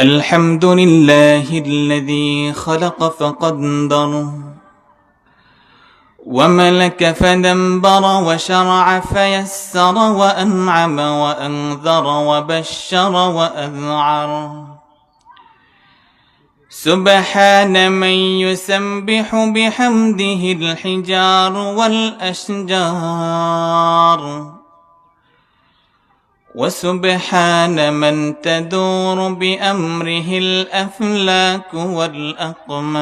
الحمد لله الذي خلق فقدر وملك فدبر وشرع فيسر وأنعم وأنذر وبشر وأذعر. سبحان من يسبح بحمده الحجار والأشجار. وسبحان من تدور بأمره الأفلاك والأقمار.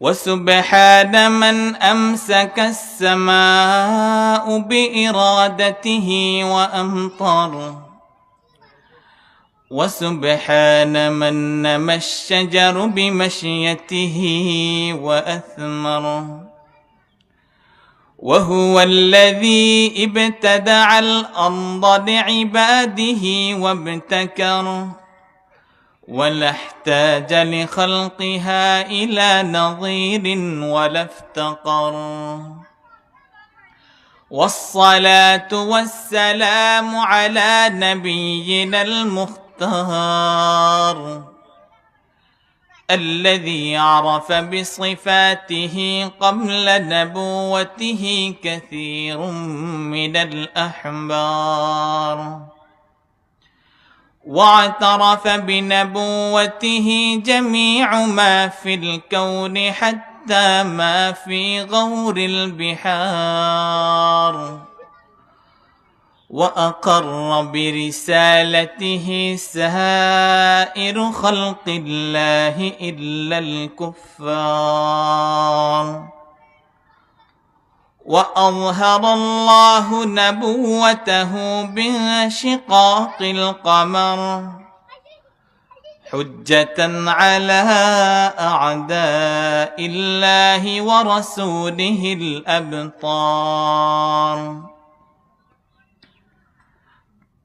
وسبحان من أمسك السماء بإرادته وأمطر. وسبحان من نمى الشجر بمشيته وأثمر. وهو الذي ابتدع الأرض لعباده وابتكر ولا احتاج لخلقها إلى نظير ولا افتقر. والصلاة والسلام على نبينا المختار. الذي عرف بصفاته قبل نبوته كثير من الأحبار. واعترف بنبوته جميع ما في الكون حتى ما في غور البحار. وأقر برسالته سائر خلق الله إلا الكفار. وأظهر الله نبوته بانشقاق القمر حجة على أعداء الله ورسوله الأبطار.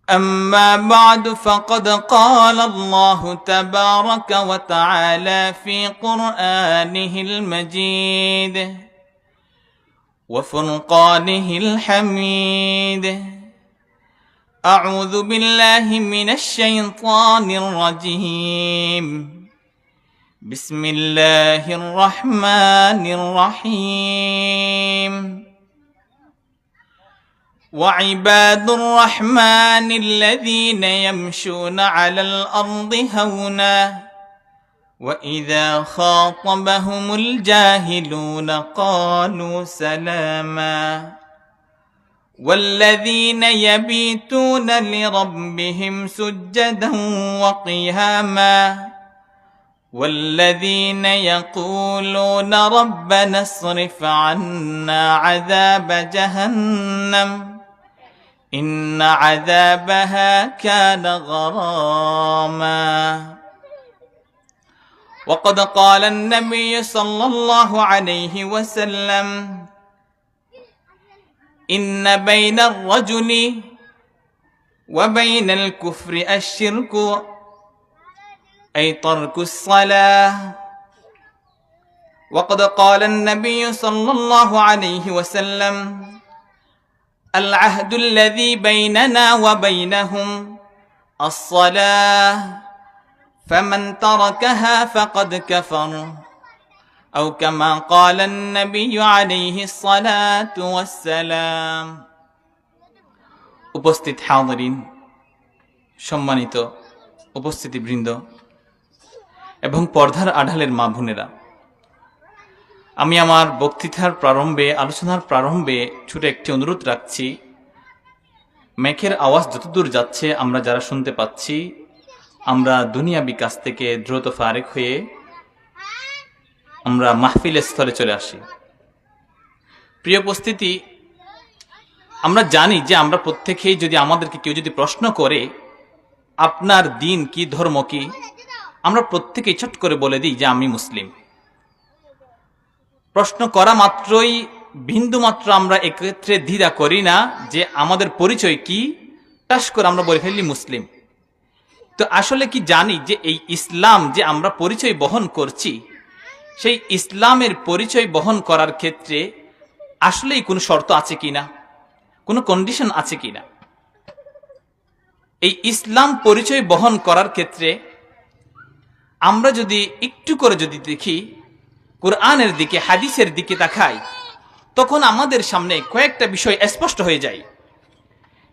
أما بعد فقد قال الله تبارك وتعالى في قرآنه المجيد وفرقانه الحميد. أعوذ بالله من الشيطان الرجيم. بسم الله الرحمن الرحيم. وعباد الرحمن الذين يمشون على الأرض هونا وإذا خاطبهم الجاهلون قالوا سلاما. والذين يبيتون لربهم سجدا وقياما. والذين يقولون ربنا اصرف عنا عذاب جهنم. إن عذابها كان غراما. وقد قال النبي صلى الله عليه وسلم إن بين الرجل وبين الكفر الشرك أي ترك الصلاة. وقد قال النبي صلى الله عليه وسلم العهد الذي بيننا وبينهم الصلاة فمن تركها فقد كفر أو كما قال النبي عليه الصلاة والسلام উপস্থিত হাউদারিন সম্মানিত উপস্থিতিবৃন্দ এবং পর্দার আড়ালের মা বোনেরা আমি আমার বক্তৃতার প্রারম্ভে, আলোচনার প্রারম্ভে ছোট একটি অনুরোধ রাখছি। মেঘের আওয়াজ যতদূর যাচ্ছে আমরা যারা শুনতে পাচ্ছি, আমরা দুনিয়া বিকাশ থেকে দ্রুত ফারেক হয়ে আমরা মাহফিলের স্থলে চলে আসি। প্রিয় উপস্থিতি, আমরা জানি যে আমরা প্রত্যেকেই যদি আমাদেরকে কেউ যদি প্রশ্ন করে, আপনার দিন কি, ধর্ম কি, আমরা প্রত্যেকেই ছোট করে বলে দিই যে আমি মুসলিম। প্রশ্ন করা মাত্রই বিন্দু মাত্র আমরা এক্ষেত্রে দ্বিধা করি না যে আমাদের পরিচয় কি টাস করে আমরা বলে ফেললি মুসলিম। তো আসলে কি জানি যে এই ইসলাম যে আমরা পরিচয় বহন করছি, সেই ইসলামের পরিচয় বহন করার ক্ষেত্রে আসলেই কোনো শর্ত আছে কিনা? কোনো কন্ডিশন আছে কিনা? এই ইসলাম পরিচয় বহন করার ক্ষেত্রে আমরা যদি একটু করে যদি দেখি কোরআনের দিকে, হাদিসের দিকে তাকাই, তখন আমাদের সামনে কয়েকটা বিষয় স্পষ্ট হয়ে যায়।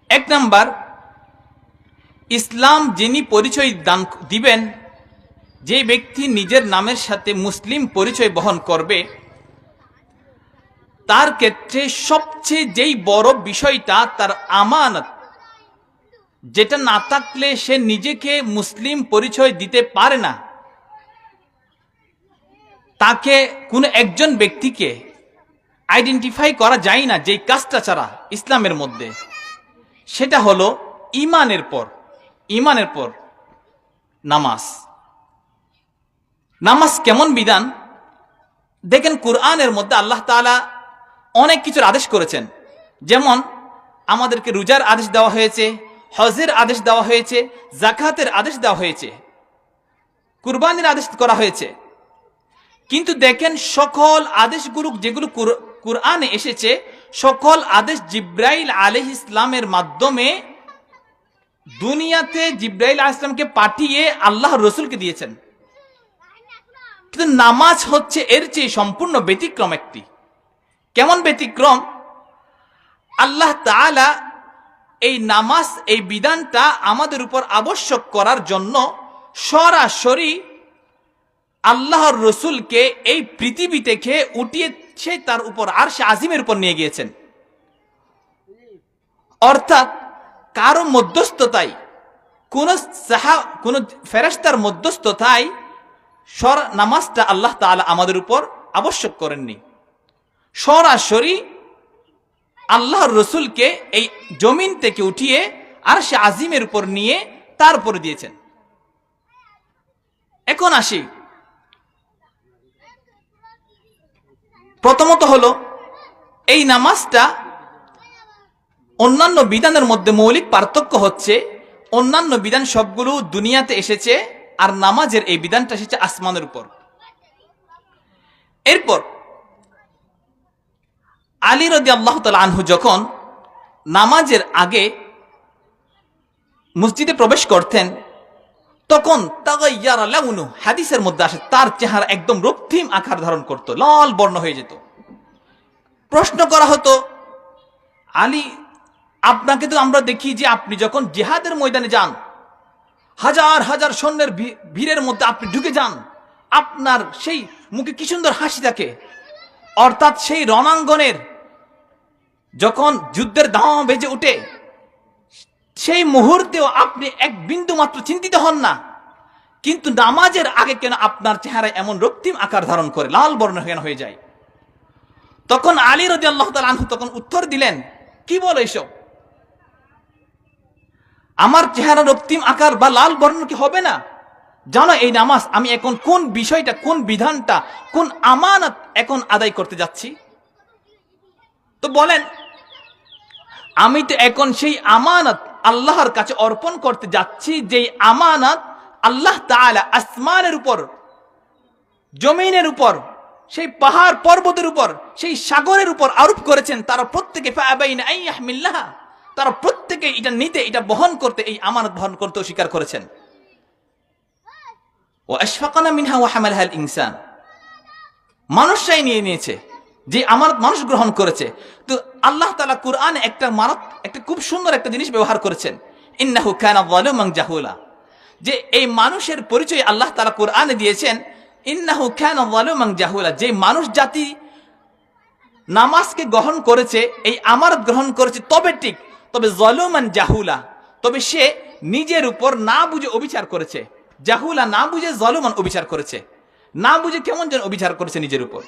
এক নাম্বার, ইসলাম যিনি পরিচয় দান দিবেন, যে ব্যক্তি নিজের নামের সাথে মুসলিম পরিচয় বহন করবে, তার ক্ষেত্রে সবচেয়ে যেই বড় বিষয়টা তার আমানত, যেটা না থাকলে সে নিজেকে মুসলিম পরিচয় দিতে পারে না। তাকে কোনো একজন ব্যক্তিকে আইডেন্টিফাই করা যায় না যেই কাজটা ছাড়া ইসলামের মধ্যে। সেটা হলো ইমানের পর ইমানের পর নামাজ। নামাজ কেমন বিধান? দেখেন কোরআনের মধ্যে আল্লাহ তাআলা অনেক কিছুর আদেশ করেছেন। যেমন আমাদেরকে রোজার আদেশ দেওয়া হয়েছে, হজের আদেশ দেওয়া হয়েছে জাকাতের আদেশ দেওয়া হয়েছে, কুরবানির আদেশ করা হয়েছে। কিন্তু দেখেন সকল আদেশগুলো যেগুলো কুর- কুরআনে এসেছে, সকল আদেশ জিব্রাইল আলহ ইসলামের মাধ্যমে দুনিয়াতে জিব্রাইল আলাইহিস ইসলামকে পাঠিয়ে আল্লাহ রসুলকে দিয়েছেন। কিন্তু নামাজ হচ্ছে এর চেয়ে সম্পূর্ণ ব্যতিক্রম একটি। কেমন ব্যতিক্রম? আল্লাহ তাআলা এই নামাজ, এই বিধানটা আমাদের উপর আবশ্যক করার জন্য সরাসরি আল্লাহর রসুলকে এই পৃথিবী থেকে উঠিয়েছে তার উপর আর সে আজিমের উপর নিয়ে গিয়েছেন। অর্থাৎ কারও মধ্যস্থতায়, কোন সাহা, কোন ফেরেস্তার মধ্যস্থতায় সর, নামাজটা আল্লাহ তাআলা আমাদের উপর আবশ্যক করেননি। সরাসরি আল্লাহর রসুলকে এই জমিন থেকে উঠিয়ে আর সে আজিমের উপর নিয়ে তার উপর দিয়েছেন। এখন আসি। প্রথমত হলো, এই নামাজটা অন্যান্য বিধানের মধ্যে মৌলিক পার্থক্য হচ্ছে, অন্যান্য বিধান সবগুলো দুনিয়াতে এসেছে, আর নামাজের এই বিধানটা এসেছে আসমানের উপর। এরপর, আলী রদি আল্লাহ আনহু যখন নামাজের আগে মসজিদে প্রবেশ করতেন তখন তাগাইয়ারা লাউনু হাদিসের মধ্যে আসে, তার চেহারা একদম রক্তিম আকার ধারণ করত, লাল বর্ণ হয়ে যেত। প্রশ্ন করা হতো, আলী, আপনাকে তো আমরা দেখি যে আপনি যখন জেহাদের ময়দানে যান, হাজার হাজার সৈন্যের ভিড়ের মধ্যে আপনি ঢুকে যান, আপনার সেই মুখে কি সুন্দর হাসি থাকে? অর্থাৎ সেই রণাঙ্গনের যখন যুদ্ধের দাম বেজে ওঠে সেই মুহূর্তেও আপনি এক বিন্দু মাত্র চিন্তিত হন না। কিন্তু নামাজের আগে কেন আপনার চেহারায় এমন রক্তিম আকার ধারণ করে, লাল বর্ণ কেন হয়ে যায়? তখন আলী রদি আল্লাহ তখন উত্তর দিলেন, কি বলো এসব? আমার চেহারা রক্তিম আকার বা লাল বর্ণ কি হবে না? জানো এই নামাজ আমি এখন কোন বিষয়টা, কোন বিধানটা, কোন আমানত এখন আদায় করতে যাচ্ছি? তো বলেন, আমি তো এখন সেই আমানত আল্লাহর কাছে অর্পণ করতে যাচ্ছি, যেই আমানত আল্লাহ তাআলা আসমানের উপর, জমিনের উপর, সেই পাহাড় পর্বতের উপর, সেই সাগরের উপর আরোপ করেছেন, তারা প্রত্যেকে। তারা প্রত্যেকে এটা নিতে, এটা বহন করতে এই আমানত বহন করতে অস্বীকার করেছেন ও মিনহা ইনসান মানুষরাই নিয়ে নিয়েছে যে আমার মানুষ গ্রহণ করেছে। তো আল্লাহ তালা কোরআনে একটা মানত একটা খুব সুন্দর একটা জিনিস ব্যবহার করেছেন। ইন্নাহু কানা যালুমান জাহুলা। যে এই মানুষের পরিচয় আল্লাহ তালা কোরআনে দিয়েছেন, ইন্নাহু কানা যালুমান জাহুলা। যে মানুষ জাতি নামাজকে গ্রহণ করেছে, এই আমানত গ্রহণ করেছে, তবে ঠিক, তবে জলমান জাহুলা। তবে সে নিজের উপর না বুঝে অবিচার করেছে। জাহুলা না বুঝে জলমান অবিচার করেছে। না বুঝে কেমন যেন অবিচার করেছে নিজের উপর।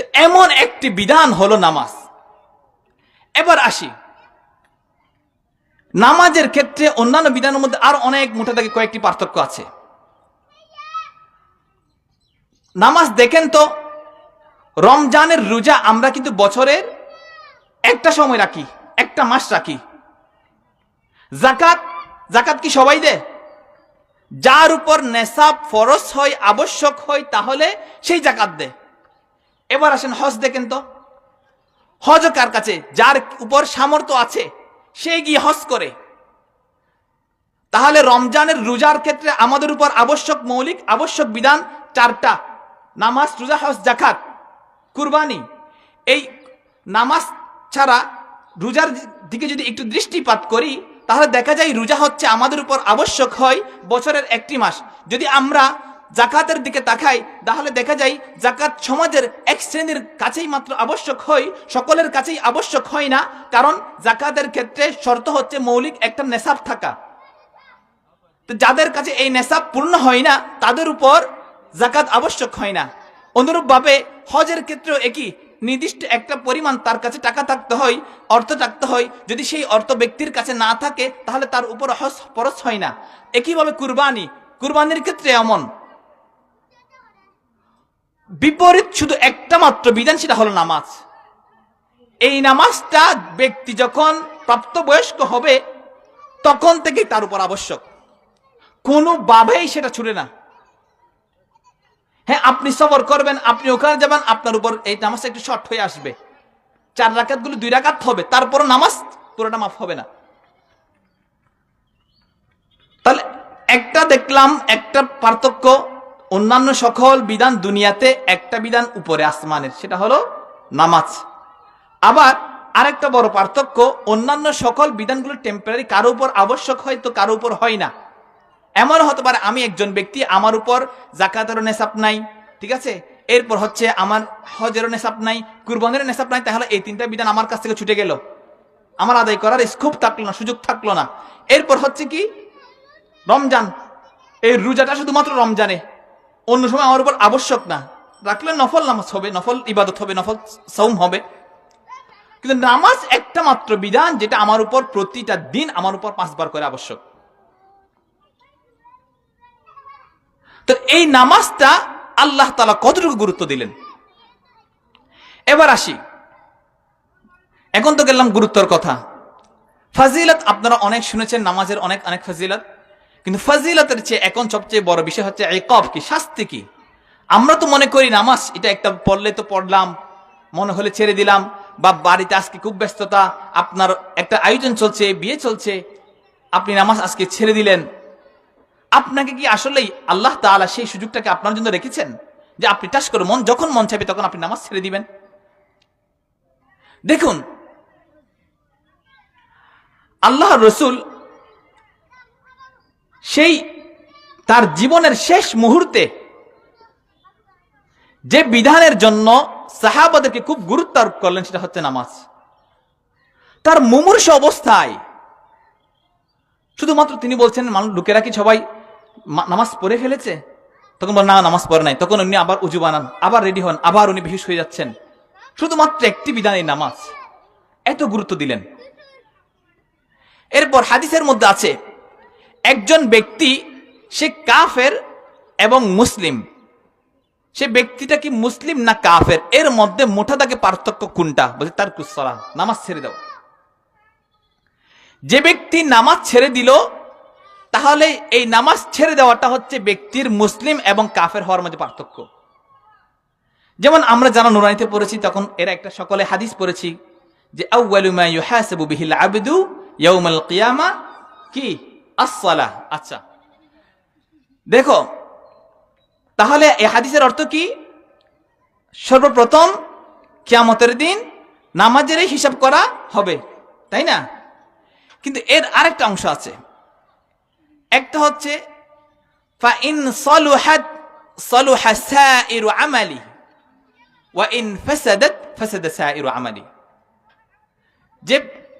তো এমন একটি বিধান হলো নামাজ। এবার আসি। নামাজের ক্ষেত্রে অন্যান্য বিধানের মধ্যে আর অনেক মোটা দাগে কয়েকটি পার্থক্য আছে। নামাজ দেখেন তো, রমজানের রোজা আমরা কিন্তু বছরের একটা সময় রাখি, একটা মাস রাখি। জাকাত জাকাত কি সবাই দেয়? যার উপর নেশাব ফরজ হয়, আবশ্যক হয়, তাহলে সেই জাকাত দেয়। এবার আসেন হজ দেখেন তো। হজ কার কাছে? যার উপর সামর্থ্য আছে, সে গিয়ে হজ করে। তাহলে রমজানের রোজার ক্ষেত্রে আমাদের উপর আবশ্যক মৌলিক, আবশ্যক বিধান চারটা। নামাজ, রোজা, হজ জাকাত কুরবানি। এই নামাজ ছাড়া রোজার দিকে যদি একটু দৃষ্টিপাত করি, তাহলে দেখা যায় রোজা হচ্ছে আমাদের উপর আবশ্যক হয় বছরের একটি মাস। যদি আমরা জাকাতের দিকে তাকাই, তাহলে দেখা যায় জাকাত সমাজের এক শ্রেণির কাছেই মাত্র আবশ্যক হয়, সকলের কাছেই আবশ্যক হয় না, কারণ জাকাতের ক্ষেত্রে শর্ত হচ্ছে মৌলিক একটা নেশাব থাকা। তো যাদের কাছে এই নেশাব পূর্ণ হয় না, তাদের উপর জাকাত আবশ্যক হয় না। অনুরূপভাবে হজের ক্ষেত্রেও একই, নির্দিষ্ট একটা পরিমাণ তার কাছে টাকা থাকতে হয়, অর্থ থাকতে হয়, যদি সেই অর্থ ব্যক্তির কাছে না থাকে, তাহলে তার উপর হজ পরশ হয় না। একইভাবে কুরবানি, কুরবানির ক্ষেত্রে এমন। বিপরীত শুধু একটা মাত্র বিধান, সেটা হলো নামাজ। এই নামাজটা ব্যক্তি যখন প্রাপ্তবয়স্ক হবে, তখন থেকেই তার উপর আবশ্যক। কোনোভাবেই সেটা ছুটে না। হ্যাঁ আপনি সফর করবেন, আপনি ওখানে যাবেন, আপনার উপর এই নামাজটা একটু শর্ট হয়ে আসবে। চার রাকাতগুলো দুই রাকাত হবে, তারপরও নামাজ পুরোটা মাফ হবে না। তাহলে একটা দেখলাম, একটা পার্থক্য অন্যান্য সকল বিধান দুনিয়াতে একটা বিধান উপরে আসমানের, সেটা হলো নামাজ। আবার আরেকটা বড় পার্থক্য, অন্যান্য সকল বিধানগুলো টেম্পোরারি কারও উপর আবশ্যক হয় তো কারও উপর হয় না। এমন হতে পারে আমি একজন ব্যক্তি, আমার উপর জাকাতেরও নেশাব নাই, ঠিক আছে? এরপর হচ্ছে আমার হজেরও নেশাব নাই কুরবানের নেশাব নাই, তাহলে এই তিনটা বিধান আমার কাছ থেকে ছুটে গেল। আমার আদায় করার স্কোপ থাকল না, সুযোগ থাকল না। এরপর হচ্ছে কি? রমজান। এই রোজাটা শুধুমাত্র রমজানে। অন্য সময় আমার উপর আবশ্যক না। রাখলে নফল নামাজ হবে, নফল ইবাদত হবে, নফল সৌম হবে। কিন্তু নামাজ একটা মাত্র বিধান যেটা আমার উপর প্রতিটা দিন আমার উপর পাঁচবার করে আবশ্যক। তো এই নামাজটা আল্লাহ তালা কতটুকু গুরুত্ব দিলেন? এবার আসি। এখন তো গেলাম গুরুত্বর কথা। ফাজিলত, আপনারা অনেক শুনেছেন নামাজের অনেক অনেক ফাজিলত। কিন্তু ফাজিলতের চেয়ে এখন সবচেয়ে বড় বিষয় হচ্ছে এই কব কি? শাস্তি কি? আমরা তো মনে করি নামাজ, এটা একটা পড়লে তো পড়লাম, মনে হলে ছেড়ে দিলাম, বা বাড়িতে আজকে খুব ব্যস্ততা, আপনার একটা আয়োজন চলছে, বিয়ে চলছে, আপনি নামাজ আজকে ছেড়ে দিলেন। আপনাকে কি আসলেই আল্লাহ তাআলা সেই সুযোগটাকে আপনার জন্য রেখেছেন? যে আপনি টাস করে মন, যখন মন চাইবে তখন আপনি নামাজ ছেড়ে দিবেন। দেখুন আল্লাহ রসুল সেই তার জীবনের শেষ মুহূর্তে যে বিধানের জন্য সাহাবাদেরকে খুব গুরুত্ব আরোপ করলেন সেটা হচ্ছে নামাজ। তার মুমূর্ষ অবস্থায় শুধুমাত্র তিনি বলছেন, মানুষ লোকেরা কি সবাই নামাজ পড়ে ফেলেছে? তখন বল না, নামাজ পড়ে নাই। তখন উনি আবার উজু বানান, আবার রেডি হন, আবার উনি বেহুশ হয়ে যাচ্ছেন। শুধুমাত্র একটি বিধান এই নামাজ। এত গুরুত্ব দিলেন। এরপর হাদিসের মধ্যে আছে একজন ব্যক্তি, সে কাফের এবং মুসলিম। সে ব্যক্তিটা কি মুসলিম না কাফের? এর মধ্যে মোটা দাগে পার্থক্য কোনটা? বলছে তার কুসলা নামাজ ছেড়ে দাও। যে ব্যক্তি নামাজ ছেড়ে দিল, তাহলে এই নামাজ ছেড়ে দেওয়াটা হচ্ছে ব্যক্তির মুসলিম এবং কাফের হওয়ার মধ্যে পার্থক্য। যেমন আমরা যারা নুরানিতে পড়েছি, তখন এরা একটা সকলে হাদিস পড়েছি যে, আউয়ালু মা ইউহাসাবু বিহিল আবদু ইয়াউমাল কিয়ামা, কি? আসসালাহ আচ্ছা। দেখো, তাহলে এ হাদিসের অর্থ কি? সর্বপ্রথম কিয়ামতের দিন নামাজেরই হিসাব করা হবে, তাই না? কিন্তু এর আরেকটা অংশ আছে। একটা হচ্ছে যে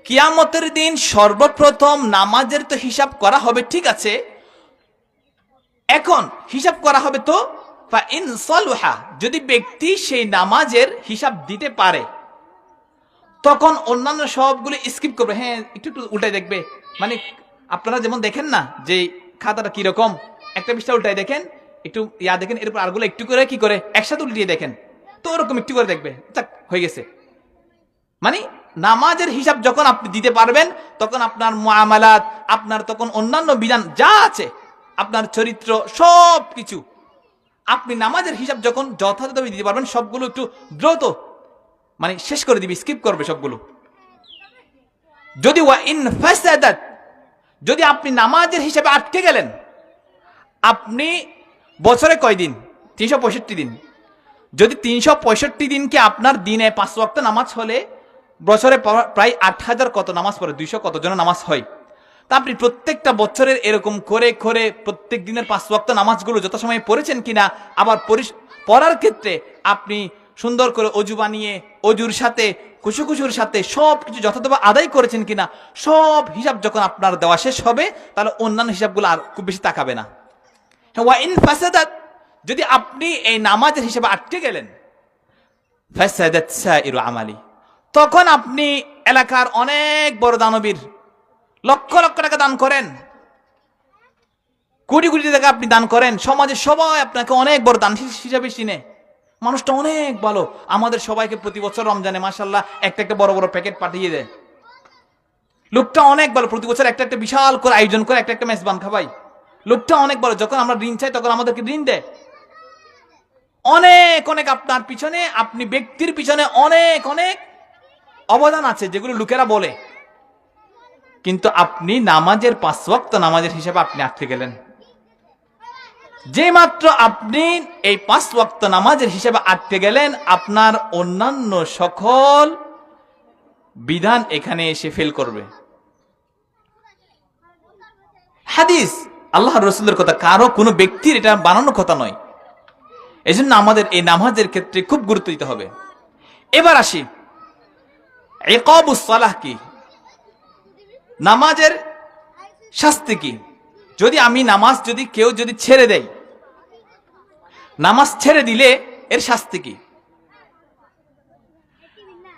কিয়ামতের দিন সর্বপ্রথম নামাজের তো হিসাব করা হবে, ঠিক আছে? এখন হিসাব করা হবে তো যদি ব্যক্তি সেই নামাজের হিসাব দিতে পারে, তখন অন্যান্য সবগুলো স্কিপ করবে। হ্যাঁ একটু একটু উল্টাই দেখবে। মানে আপনারা যেমন দেখেন না যে খাতাটা কীরকম একটা পৃষ্ঠা উল্টাই দেখেন, একটু ইয়া দেখেন এরপর আরগুলো একটু করে কি করে, একসাথে উল্টিয়ে দেখেন। তো ওরকম একটু করে দেখবে। হয়ে গেছে। মানে নামাজের হিসাব যখন আপনি দিতে পারবেন, তখন আপনার মামালাত আপনার তখন অন্যান্য বিধান যা আছে, আপনার চরিত্র সব কিছু আপনি নামাজের হিসাব যখন যথাযথভাবে দিতে পারবেন, সবগুলো একটু দ্রুত মানে শেষ করে দিবি স্কিপ করবে সবগুলো। যদি ওয়া ইন যদি আপনি নামাজের হিসাবে আটকে গেলেন, আপনি বছরে কয় দিন তিনশো পঁয়ষট্টি দিন। যদি তিনশো পঁয়ষট্টি দিনকে আপনার দিনে পাঁচ ওয়াক্ত নামাজ হলে বছরে প্রা- প্রায় আট হাজার কত নামাজ পড়ে? দুইশো কত জন নামাজ হয়? তা আপনি প্রত্যেকটা বছরের এরকম করে করে প্রত্যেক দিনের পাঁচ ওয়াক্ত নামাজগুলো যত সময় পড়েছেন কিনা আবার পড়ার ক্ষেত্রে আপনি সুন্দর করে অজু বানিয়ে অজুর সাথে কুসু কুসুর সাথে সব কিছু যথাযথভাবে আদায় করেছেন কিনা সব হিসাব যখন আপনার দেওয়া শেষ হবে তাহলে অন্যান্য হিসাবগুলো আর খুব বেশি তাকাবে না। হ্যাঁ, ওয়া ইন যদি আপনি এই নামাজের হিসাবে আটকে গেলেন ফাসাদাত আমালি। তখন আপনি এলাকার অনেক বড় দানবীর লক্ষ লক্ষ টাকা দান করেন। কোটি কোটি টাকা আপনি দান করেন। সমাজের সবাই আপনাকে অনেক বড় দান হিসাবে চিনে। মানুষটা অনেক ভালো। আমাদের সবাইকে প্রতি বছর রমজানে মাসাল্লাহ একটা একটা বড় বড় প্যাকেট পাঠিয়ে দেয়। লোকটা অনেক ভালো। প্রতি বছর একটা একটা বিশাল করে আয়োজন করে একটা একটা মেজবান খাবাই। লোকটা অনেক ভালো। যখন আমরা ঋণ চাই, তখন আমাদেরকে ঋণ দেয়। অনেক অনেক আপনার পিছনে, আপনি ব্যক্তির পিছনে অনেক অনেক অবদান আছে, যেগুলো লোকেরা বলে। কিন্তু আপনি নামাজের পাঁচ ওয়াক্ত নামাজের হিসেবে আপনি আটকে গেলেন। যে মাত্র আপনি এই পাঁচ ওয়াক্ত নামাজের হিসেবে আটকে গেলেন, আপনার অন্যান্য সকল বিধান এখানে এসে ফেল করবে। হাদিস আল্লাহ রসুলের কথা, কারও কোনো ব্যক্তির এটা বানানো কথা নয়। এজন্য আমাদের এই নামাজের ক্ষেত্রে খুব গুরুত্ব দিতে হবে। এবার আসি। কি? নামাজের শাস্তি কি? যদি আমি নামাজ যদি কেউ যদি ছেড়ে দেয়, নামাজ ছেড়ে দিলে এর শাস্তি কি?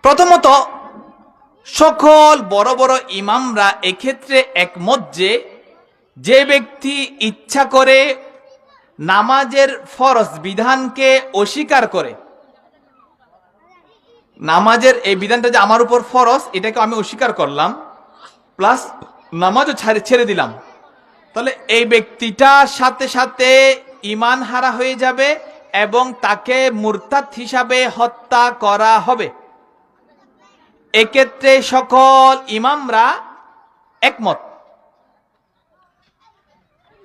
প্রথমত, সকল বড় বড় ইমামরা এক্ষেত্রে একমত যে যে ব্যক্তি ইচ্ছা করে নামাজের ফরজ বিধানকে অস্বীকার করে নামাজের এই বিধানটা যে আমার উপর ফরজ, এটাকে আমি অস্বীকার করলাম, প্লাস নামাজও ছাড়ে ছেড়ে দিলাম। তাহলে এই ব্যক্তিটার সাথে সাথে ইমান হারা হয়ে যাবে এবং তাকে মুরতাদ হিসাবে হত্যা করা হবে। এক্ষেত্রে সকল ইমামরা একমত।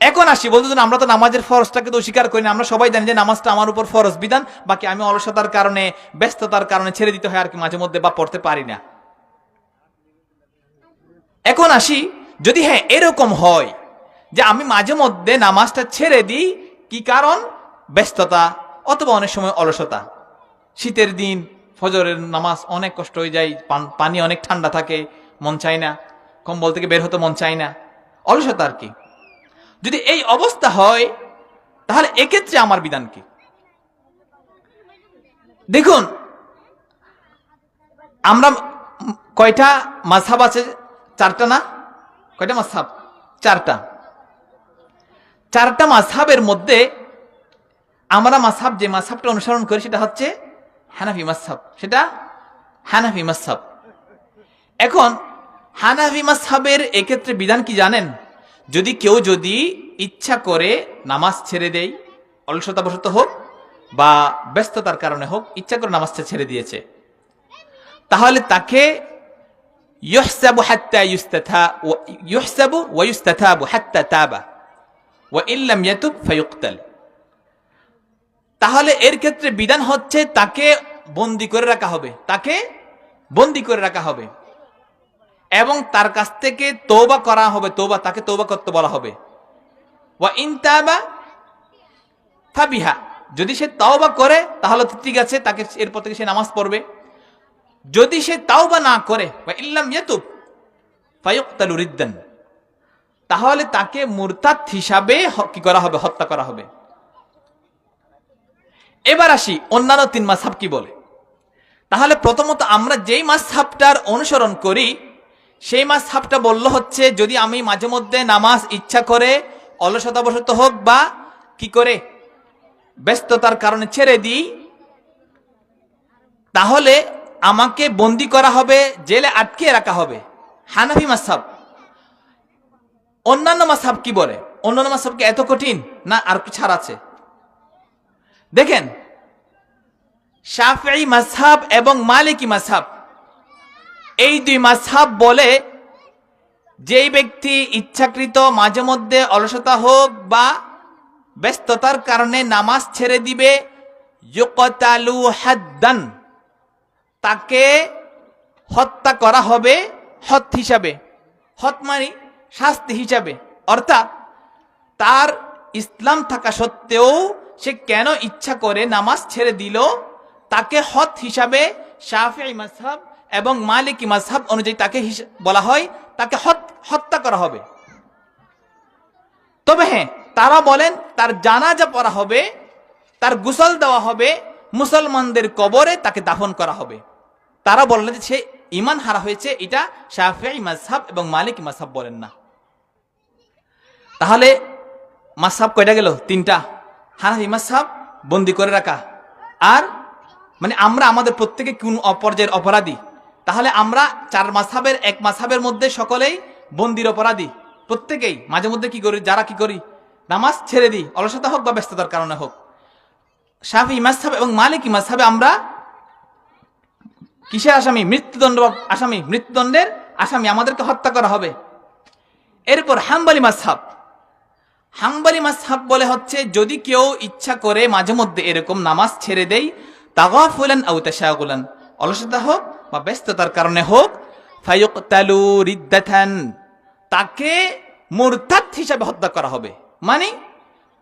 এখন আসি বলতে আমরা তো নামাজের ফরজটাকে তো অস্বীকার করি না। আমরা সবাই জানি যে নামাজটা আমার উপর ফরজ বিধান, বাকি আমি অলসতার কারণে, ব্যস্ততার কারণে ছেড়ে দিতে হয় আর কি, মাঝে মধ্যে বা পড়তে পারি না। এখন আসি, যদি হ্যাঁ এরকম হয় যে আমি মাঝে মধ্যে নামাজটা ছেড়ে দিই, কি কারণ? ব্যস্ততা অথবা অনেক সময় অলসতা। শীতের দিন, ফজরের নামাজ অনেক কষ্ট হয়ে যায় পানি অনেক ঠান্ডা থাকে, মন চায় না, কম্বল থেকে বের হতে মন চায় না। অলসতা আর কি। যদি এই অবস্থা হয়, তাহলে এক্ষেত্রে আমার বিধান কি? দেখুন, আমরা কয়টা মাঝহাব আছে? চারটা না? কয়টা মাঝহাব? চারটা। চারটা মাঝহাবের মধ্যে আমরা মাঝহাব, যে মাঝহাবটা অনুসরণ করি, সেটা হচ্ছে হানাফি মাঝহাব। সেটা হানাফি মাঝহাব। এখন, হানাফি মাঝহাবের এক্ষেত্রে বিধান কি জানেন? যদি কেউ যদি ইচ্ছা করে নামাজ ছেড়ে দেয়, অলসতাবশত হোক বা ব্যস্ততার কারণে হোক, ইচ্ছা করে নামাজটা ছেড়ে দিয়েছে, তাহলে তাকে ইল্লাম ইয়াতুব তাহলে এর ক্ষেত্রে বিধান হচ্ছে তাকে বন্দি করে রাখা হবে, তাকে বন্দি করে রাখা হবে। এবং তার কাছ থেকে তৌবা করা হবে তৌবা তাকে তৌবা করতে বলা হবে। ওয়া ইনতাবা যদি সে তাওবা করে, তাহলে ঠিক আছে, তাকে এরপর থেকে সে নামাজ পড়বে। যদি সে তাওবা না করে ইল্লাম তাহলে তাকে মুরতাদ হিসাবে কি করা হবে, হত্যা করা হবে। এবার আসি, অন্যান্য তিন মাসহাব কি বলে? তাহলে প্রথমত আমরা যেই মাসহাবটার অনুসরণ করি সেই মাসহাবটা বলল হচ্ছে, যদি আমি মাঝে মধ্যে নামাজ ইচ্ছা করে অলসতাবশত হোক বা কি করে ব্যস্ততার কারণে ছেড়ে দিই, তাহলে আমাকে বন্দি করা হবে, জেলে আটকে রাখা হবে। হানাফি মাসহাব অন্যান্য মাসহাব কি বলে? অন্যান্য মাসহাব কি এত কঠিন? না, আর কি ছাড় আছে। দেখেন শাফি মাসহাব এবং মালিকি মাসহাব এই দুই মাসহাব বলে, যেই ব্যক্তি ইচ্ছাকৃত মাঝে মধ্যে অলসতা হোক বা ব্যস্ততার কারণে নামাজ ছেড়ে দিবে হাদ্দান, তাকে হত্যা করা হবে হত হিসাবে। হত মানে শাস্তি হিসাবে। অর্থাৎ তার ইসলাম থাকা সত্ত্বেও সে কেন ইচ্ছা করে নামাজ ছেড়ে দিল? তাকে হত হিসাবে শাফি মাসহাব এবং মালিকি মাসহাব অনুযায়ী তাকে বলা হয়, তাকে হত, হত্যা করা হবে। তবে হ্যাঁ তারা বলেন, তার জানাজা পড়া হবে, তার গোসল দেওয়া হবে, মুসলমানদের কবরে তাকে দাফন করা হবে। তারা বললেন যে সে ইমান হারা হয়েছে, এটা শাফি মাসহাব এবং মালিক মাসহাব বলেন না। তাহলে মাসহাব কয়টা গেল? তিনটা। হানাফি মাসহাব বন্দি করে রাখা। আর মানে আমরা আমাদের প্রত্যেকে কোন অপর্যায়ের অপরাধী? তাহলে আমরা চার মাসাবের এক মাসাবের মধ্যে সকলেই বন্দির অপরাধী। প্রত্যেকেই মাঝে মধ্যে কি করি, যারা কি করি, নামাজ ছেড়ে দিই, অলসতা হোক বা ব্যস্ততার কারণে হোক। শাফি মাসহাব এবং মালিকি মাসহাবে আমরা কিসের আসামি? মৃত্যুদণ্ড, আসামি। মৃত্যুদণ্ডের আসামি আমাদেরকে হত্যা করা হবে। এরপর হাম্বালি মাসহাব হাম্বালি মাসহাব বলে হচ্ছে, যদি কেউ ইচ্ছা করে মাঝে মধ্যে এরকম নামাজ ছেড়ে দেই, তাগাফুলান আউ তাশাগুলান। অলসতা হোক বা ব্যস্ততার কারণে হোক তাকে মুরতাদ হিসাবে হত্যা করা হবে। মানে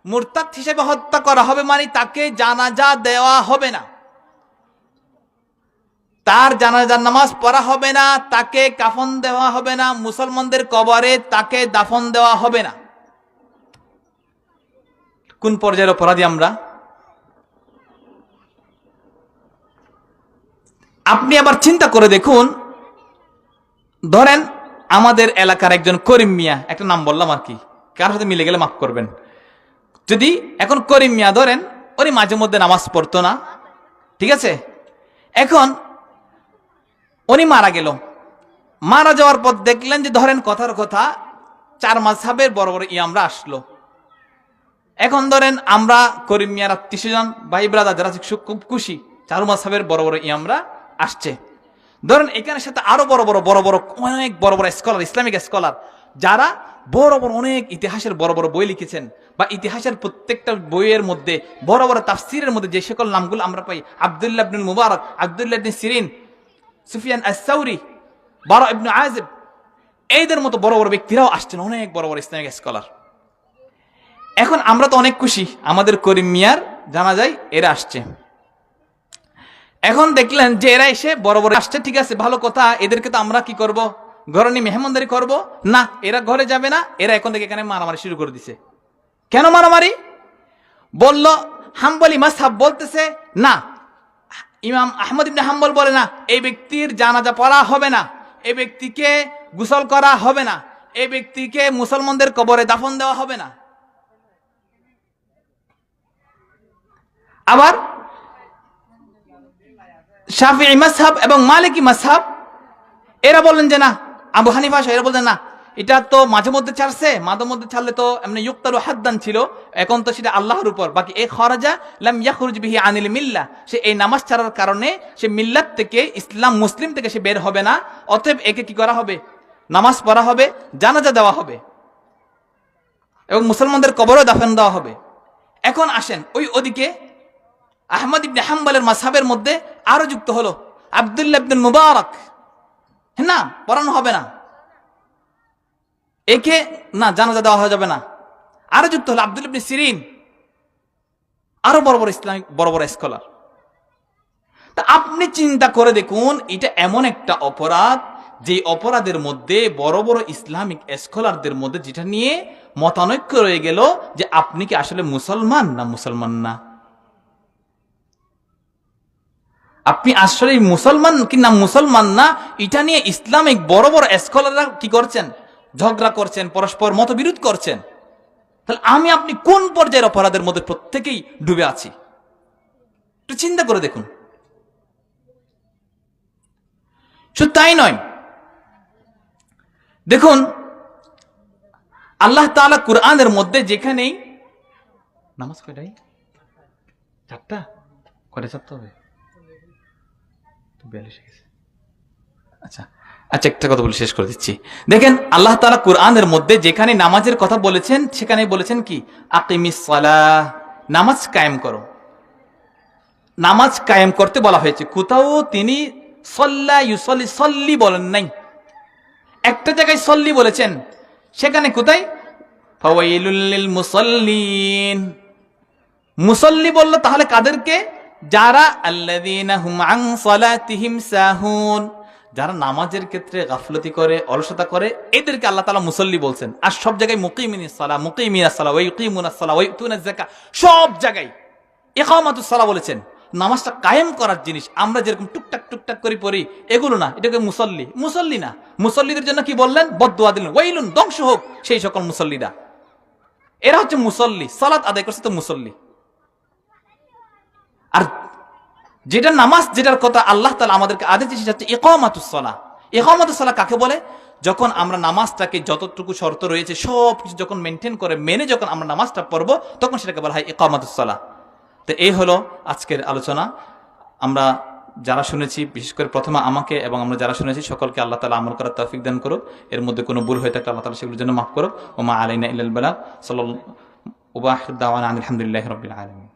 মুরতাদ হিসাবে হত্যা করা হবে মানে তাকে জানাজা দেওয়া হবে না। তার জানাজার নামাজ পড়া হবে না, তাকে কাফন দেওয়া হবে না, মুসলমানদের কবরে তাকে দাফন দেওয়া হবে না। কোন পর্যায়ের অপরাধী আমরা? আপনি আবার চিন্তা করে দেখুন। ধরেন আমাদের এলাকার একজন করিম মিয়া, একটা নাম বললাম আর কি কার সাথে মিলে গেলে মাফ করবেন। যদি এখন করিম মিয়া ধরেন, উনি মাঝে মধ্যে নামাজ পড়তো না, ঠিক আছে? এখন উনি মারা গেল। মারা যাওয়ার পর দেখলেন যে ধরেন কথার কথা, চার মাঝহাবের বড় বড় ইয়ামরা আসলো। এখন ধরেন আমরা করিম মিয়ার আত্মীয় ভাই ব্রাদার যারা খুব খুব খুশি। চারু মাঝহাবের বড় বড় ইয়ামরা আসছে। ধরেন এখানে সাথে আরও বড় বড় বড় বড়, অনেক বড় বড় স্কলার ইসলামিক স্কলার যারা বড় বড়, অনেক ইতিহাসের বড় বড় বই লিখেছেন বা ইতিহাসের প্রত্যেকটা বইয়ের মধ্যে, বড় বড় তাফসিরের মধ্যে যে সকল নামগুলো আমরা পাই, আবদুল্লাহ ইবনুল মুবারক, আবদুল্লাহ সিরিন, সুফিয়ান আসাউরি বারা ইবনু আজেব এইদের মতো বড় বড় ব্যক্তিরাও আসছেন, অনেক বড় বড় ইসলামিক স্কলার এখন আমরা তো অনেক খুশি, আমাদের করিম মিয়ার জানা যায় এরা আসছে। এখন দেখলেন যে এরা এসে বড় বড় আসছে, ঠিক আছে, ভালো কথা, এদেরকে তো আমরা কি করব? ঘরে নিয়ে মেহমানদারি করব? না, এরা ঘরে যাবে না, এরা এখন থেকে এখানে মারামারি শুরু করে দিছে। কেন মারামারি? বলল, হাম্বলি মাসাব বলতেছে, না, ইমাম আহমদ ইবনে হাম্বল বলে না, এই ব্যক্তির জানাজা পড়া হবে না, এই ব্যক্তিকে গোসল করা হবে না, এই ব্যক্তিকে মুসলমানদের কবরে দাফন দেওয়া হবে না। আবার শাফি মাসহাব এবং মালিকি মাসহাব এরা বলেন যে না, আবু হানিফা এরা বললেন না, এটা তো মাঝে মধ্যে ছাড়ছে, মাঝে মধ্যে ছাড়লে তো এমনি ইউক্তারু হাদ্দান ছিল, এখন তো সেটা আল্লাহর উপর। বাকি এ খরাজা লাম ইয়াখরুজ বিহি আনিল মিল্লা, সে এই নামাজ ছাড়ার কারণে সে মিল্লাত থেকে, ইসলাম মুসলিম থেকে সে বের হবে না, অতএব একে কি করা হবে? নামাজ পড়া হবে, জানাজা দেওয়া হবে, এবং মুসলমানদের কবরও দাফন দেওয়া হবে। এখন আসেন, ওই ওদিকে আহমদ ইবনে হাম্বলের মাসাবের মধ্যে আরও যুক্ত হলো। আবদুল্লাহ ইবনুল মুবারক। না, পড়ানো হবে না। একে, না, জানাজা দেওয়া যাবে না। আরও যুক্ত হলো আব্দুল ইবনে সিরিন। আরও বড় বড় ইসলামিক, বড় বড় স্কলার তা আপনি চিন্তা করে দেখুন, এটা এমন একটা অপরাধ যে অপরাধের মধ্যে বড় বড় ইসলামিক স্কলারদের মধ্যে যেটা নিয়ে মতানৈক্য রয়ে গেল যে আপনি কি আসলে মুসলমান না মুসলমান না। আপনি আসলে মুসলমান কি না মুসলমান না, এটা নিয়ে ইসলামিক বড় বড় স্কলাররা কি করছেন? ঝগড়া করছেন, পরস্পর মতবিরোধ করছেন। তাহলে আমি, আপনি কোন পর্যায়ের অপরাধের মধ্যে প্রত্যেকেই ডুবে আছি? একটু চিন্তা করে দেখুন। শুধু তাই নয়, দেখুন, আল্লাহ তাআলা কুরআনের মধ্যে যেখানেই নামাজ কয়টাই চারটা? কয়টা চারটা হবে? আচ্ছা আচ্ছা একটা কথা বলে শেষ করে দিচ্ছি। দেখেন, আল্লাহ তাআলা কোরআনের মধ্যে যেখানে নামাজের কথা বলেছেন সেখানে বলেছেন কি? আকিমিস সালাহ, নামাজ কায়েম করো। নামাজ কায়েম করতে বলা হয়েছে। কোথাও তিনি সল্লা ইউসল্লি, সল্লি বলেন নাই। একটা জায়গায় সল্লি বলেছেন। সেখানে কোথায়? মুসল্লিন। মুসল্লি বলল তাহলে কাদেরকে? যারা সাহুন, যারা নামাজের ক্ষেত্রে গাফলতি করে, অলসতা করে, এদেরকে আল্লাহ তালা মুসল্লি বলছেন। আর সব জায়গায় মুকিমিনিস সালাহ, মুকিমিনাস সালাহ, ওয়া ইউকিমুনাস সালাহ, ওয়া ইউতুনাজ যাকাত, সব জায়গায় বলেছেন। নামাজটা কায়েম করার জিনিস, আমরা যেরকম টুকটাক টুকটাক করে পড়ি, এগুলো না, এটাকে মুসল্লি মুসল্লি না। মুসল্লিদের জন্য কি বললেন? বদুয়া দিলেন, ওয়াইলুন, ধ্বংস হোক সেই সকল মুসল্লিরা। এরা হচ্ছে মুসল্লি, সালাত আদায় করছে তো মুসল্লি। আর যেটা নামাজ, যেটার কথা আল্লাহ তালা আমাদেরকে আদেশ দিয়েছে, সেটা হচ্ছে ইকমাতুসলা ইকমাতুসলা কাকে বলে? যখন আমরা নামাজটাকে যতটুকু শর্ত রয়েছে সব কিছু যখন মেনটেন করে, মেনে যখন আমরা নামাজটা পড়ব, তখন সেটাকে বলা হয় ইকমাতুসলা তো এই হলো আজকের আলোচনা। আমরা যারা শুনেছি, বিশেষ করে প্রথমে আমাকে এবং আমরা যারা শুনেছি, সকলকে আল্লাহ তালা আমল করার তৌফিক দান করুক। এর মধ্যে কোনো ভুল হয়ে থাকলে আল্লাহ তালা সেগুলোর জন্য মাফ করুক। ওমা আলাইনা ইল্লাল ওয়া আখির দাওয়ানা আলহামদুলিল্লাহি রাব্বিল আলামিন।